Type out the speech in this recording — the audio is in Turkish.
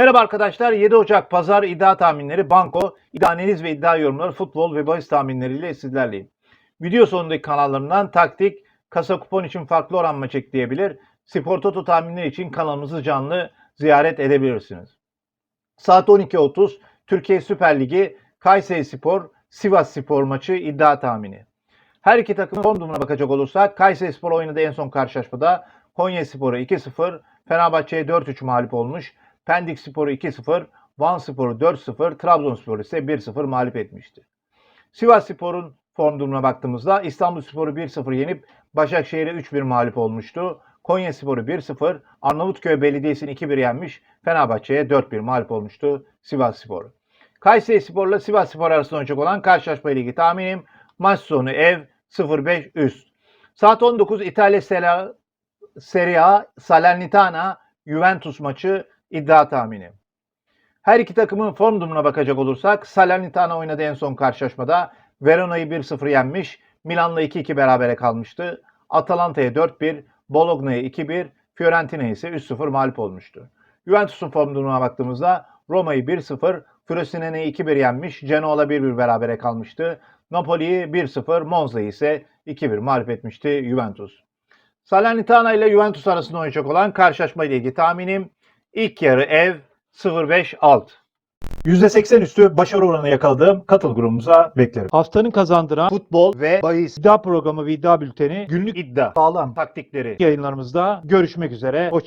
Merhaba arkadaşlar. 7 Ocak Pazar iddia tahminleri, banko, iddia analiz ve iddia yorumları, futbol ve bahis tahminleriyle sizlerleyim. Video sonundaki kanallarından taktik, kasa kupon için farklı oran maç ekleyebilir, spor toto tahminleri için kanalımızı canlı ziyaret edebilirsiniz. Saat 12.30 Türkiye Süper Ligi Kayseri Spor, Sivas Spor maçı iddia tahmini. Her iki takımın form durumuna bakacak olursak Kayseri Spor oynadığı en son karşılaşmada Konya Spor'u 2-0, Fenerbahçe'ye 4-3 mağlup olmuş. Pendik Spor'u 2-0, Van Spor'u 4-0, Trabzonspor ise 1-0 mağlup etmişti. Sivas Spor'un form durumuna baktığımızda İstanbul Spor'u 1-0 yenip Başakşehir'e 3-1 mağlup olmuştu. Konya Spor'u 1-0, Arnavutköy Belediyesi'ni 2-1 yenmiş, Fenerbahçe'ye 4-1 mağlup olmuştu Sivas Spor. Kayseri Spor'la Sivas Spor arasında oynayacak olan karşılaşma ilgili tahminim maç sonu ev 0-5 üst. Saat 19 İtalya Serie A Salernitana Juventus maçı iddia tahmini. Her iki takımın form durumuna bakacak olursak Salernitana oynadığı en son karşılaşmada Verona'yı 1-0 yenmiş, Milan'la 2-2 berabere kalmıştı. Atalanta'ya 4-1, Bologna'ya 2-1, Fiorentina ise 3-0 mağlup olmuştu. Juventus'un form durumuna baktığımızda Roma'yı 1-0, Frosinone 2-1 yenmiş, Genoa'la 1-1 berabere kalmıştı. Napoli'yi 1-0, Monza'yı ise 2-1 mağlup etmişti Juventus. Salernitana ile Juventus arasında oynayacak olan karşılaşma ile ilgili tahminim ilk yarı ev 0-5 alt. %80 üstü başarı oranı yakaladığım katıl grubumuza beklerim. Haftanın kazandıran Futbol ve bahis iddia programı ve iddia bülteni günlük iddia sağlam taktikleri yayınlarımızda görüşmek üzere. Hoşçakalın.